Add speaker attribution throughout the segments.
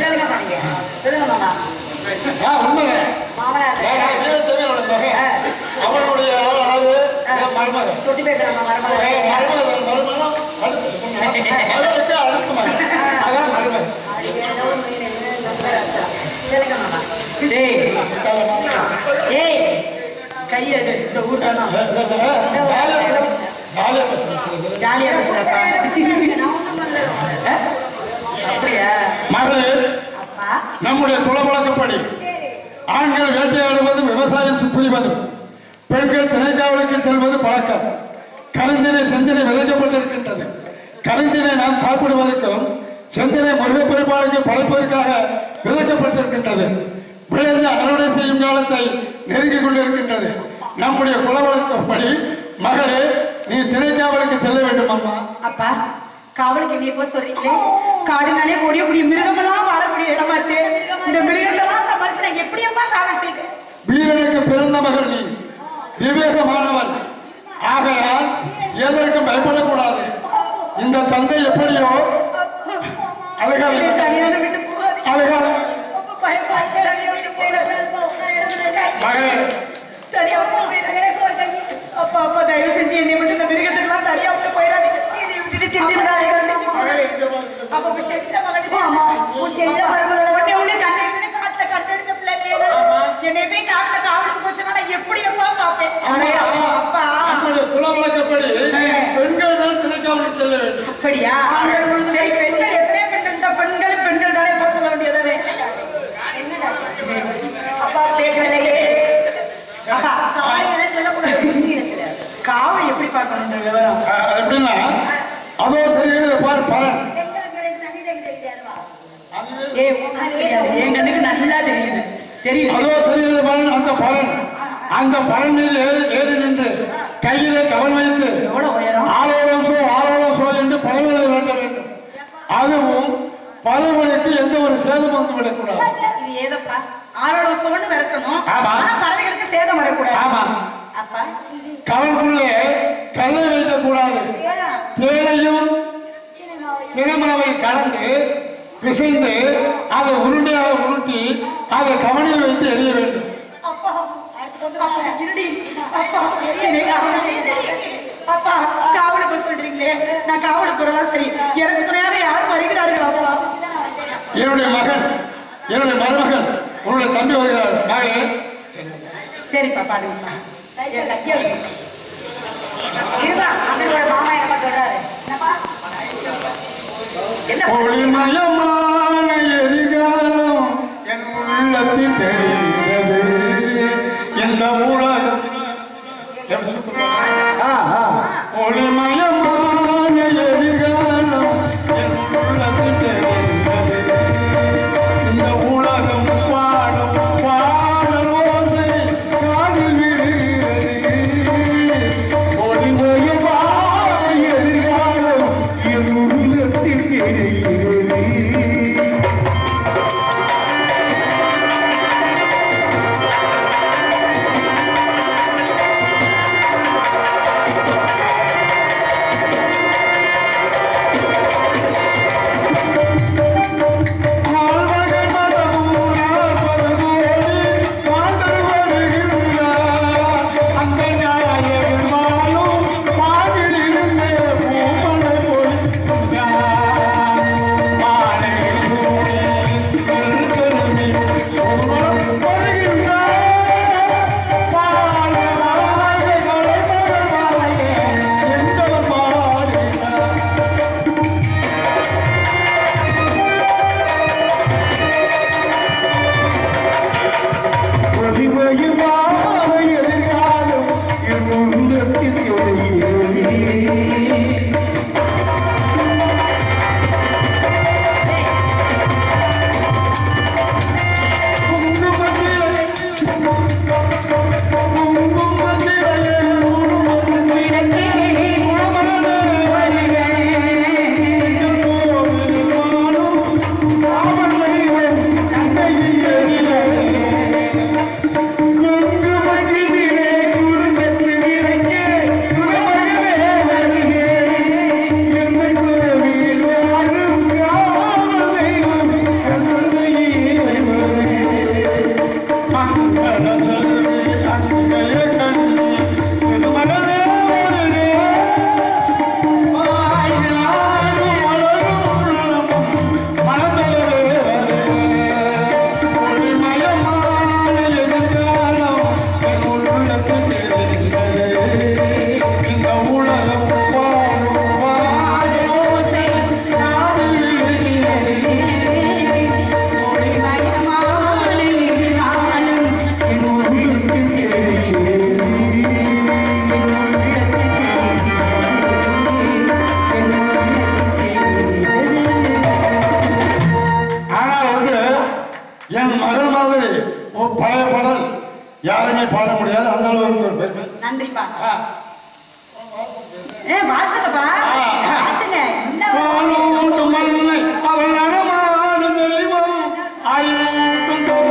Speaker 1: சொல்லுங்க பாருங்க சொல்லுங்க மாமா
Speaker 2: ஆ, உண்மைங்க. அவனுடைய மருமகன்.
Speaker 1: தொட்டி பேசுறாமா
Speaker 2: என்
Speaker 1: மருமகள்
Speaker 2: மருமகன், என் அடுத்து. மருமகனுக்கு அதான் மருமகன்.
Speaker 1: சொல்லுங்க மாமா
Speaker 3: டேய் ஏய் கையை இந்த ஊர் தானா
Speaker 2: ஜாலியா
Speaker 3: பேசுறப்பா
Speaker 1: நான் ஒண்ணும் பண்ணல
Speaker 2: மகளே நம்முடைய குலவழக்கப்படி ஆண்கள் வேட்டையாடுவது விவசாயம் புரிவது. பெண்கள் திணைக்காவலுக்கு செல்வது பழக்கம். கருந்தினை செந்தினை விதைக்கப்பட்டிருக்கின்றது. கருந்தினை நாம் சாப்பிடுவதற்கும் செந்தினை முருகப் பெருமாளுக்கு படைப்பதற்காக விதைக்கப்பட்டிருக்கின்றது. விளைந்து அறுவடை செய்யும் காலத்தை நெருங்கிக் கொண்டிருக்கின்றது. நம்முடைய குலவழக்கப்படி மகளே நீ திணைக்காவலுக்கு செல்ல வேண்டும் அம்மா
Speaker 3: அப்பா. காவலுக்கு என்னைய போய் சொல்றீங்களே? காடுனாலே ஓடியக்கூடிய மிருகமெல்லாம் வாழக்கூடிய இடமாச்சு. இந்த மிருகத்தெல்லாம் சமாளிச்சு நான் எப்படியப்பா காவல் செய்வேன்?
Speaker 2: வீரனுக்கு பிறந்த மகள் நீ. விவேகமானவன். ஆகையால் எதற்கும் பயப்படக்கூடாது. இந்த தந்தை எப்படியோ
Speaker 3: விட்டு போகாதீங்க.
Speaker 2: மகளே.
Speaker 3: அப்பா அப்பா தயவு செஞ்சு என்னை விட்டு இந்த மிருகத்துக்கெல்லாம் அப்ப போய் செத்த மகனுக்கு ஆமா உன் செல்ல மருமகளை உடனே உடனே கண்ணை காட்டுல கண்டெடுத்த பிள்ளைல என்னை போய் காட்டுல காவலுக்கு போச்சுன்னா நான் எப்படி அப்பா பாப்பேன் அப்பா.
Speaker 2: நம்முடைய குலவழக்கப்படி பெண்கள் தான் திணைக்காவலுக்கு செல்ல வேண்டும்.
Speaker 3: அப்படியா? சரி பெண்கள் எத்தனை பெண்கள் இந்த பெண்கள் பெண்கள் தானே போக சொல்ல வேண்டியதானே?
Speaker 1: அப்பா பேசலையே
Speaker 3: அப்பா
Speaker 1: சாலையெல்லாம் சொல்லக்கூடாது.
Speaker 3: காவல் எப்படி பார்க்கணுன்ற விவரம்?
Speaker 2: எப்படின்னா அதோ பார் பலன்
Speaker 3: என் கண்ணுக்கு நல்லா தெரியுது. தெரியுது.
Speaker 2: அதோ தெரிகிறது பலன் அந்த பலன். அந்த பலன் மீது ஏறி ஏறி நின்று கையிலே கவன் வைத்து ஆலோலம் சோ ஆலோலம் சோ என்று பறவைகளை வேட்ட வேண்டும். அதுவும் பறவைகளுக்கு எந்த ஒரு சேதம் வந்து விடக்கூடாது.
Speaker 3: இது ஏதப்பா? ஆளோட சோன்னு விறக்கணும்
Speaker 2: ஆமா.
Speaker 3: பறவைகளுக்கு சேதம் வரக்கூடாது.
Speaker 2: ஆமா.
Speaker 3: அப்பா.
Speaker 2: கவனுக்குள்ளே கல்லை வைக்கக்கூடாது. தேனையும் தினமாவை கலந்து பிசைந்து அதை உருண்டையாக உருட்டி அதை கவனில் வைத்து எரிய வேண்டும்.
Speaker 3: அப்பா காவலுக்கு சொல்றீங்களே. நான் காவலுக்கு போறதா சரி. எனக்கு துணையாக யார் வருகிறார்கள் அப்பா
Speaker 2: என்னுடைய மகன் என்னுடைய மருமகன் உன்னுடைய தம்பி வருகிறார். மகளே
Speaker 3: சரிப்பா பாடுங்கப்பா
Speaker 1: இருவா அண்ணனோட மாமா என்னப்பா சொல்றாரு. என்னப்பா? என்ன?
Speaker 2: நன்றிப்பா ஏ வாழ்த்துக்கப்பா. வாழ்த்துங்க. என்ன
Speaker 1: அவள் நடமாடும் தெய்வம்.
Speaker 2: அயூட்டும்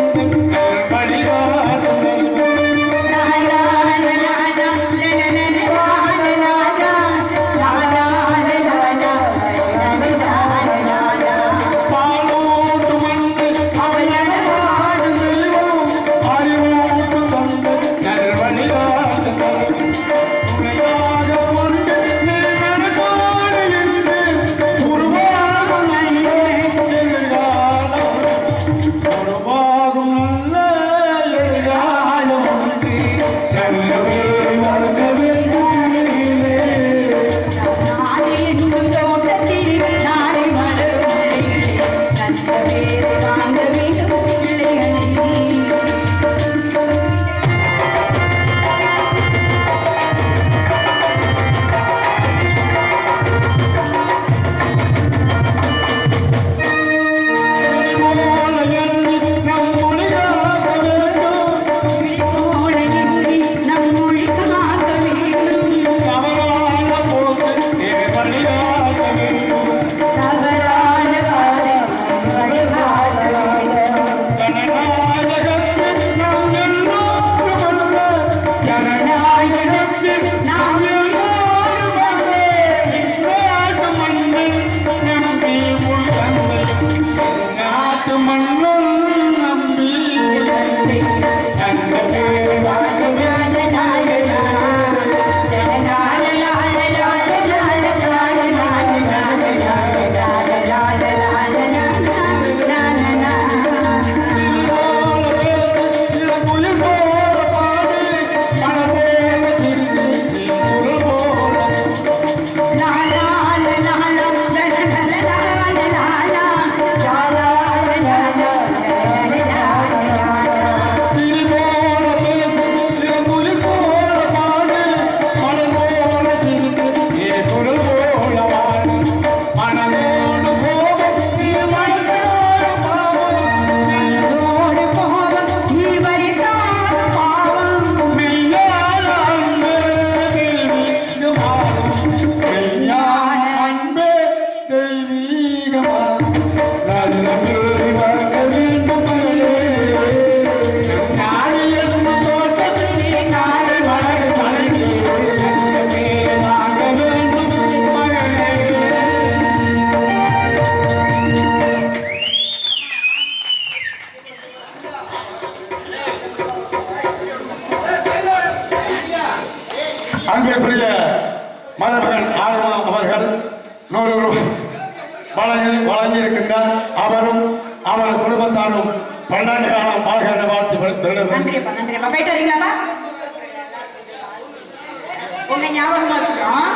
Speaker 2: உன்னை ஞாபகமா வச்சுக்கிறோம்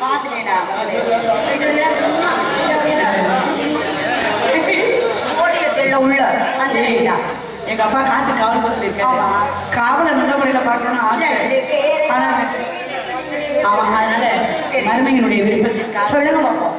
Speaker 2: பாத்துட்டேடா ஓடிய செல்ல உள்ள வந்துடா
Speaker 3: எங்க அப்பா காத்து காவல் போக சொல்லியிருக்காரு காவலை நல்ல முறையில ஆமா அதனால மருமையினுடைய
Speaker 2: சொல்லுங்க பார்ப்போம்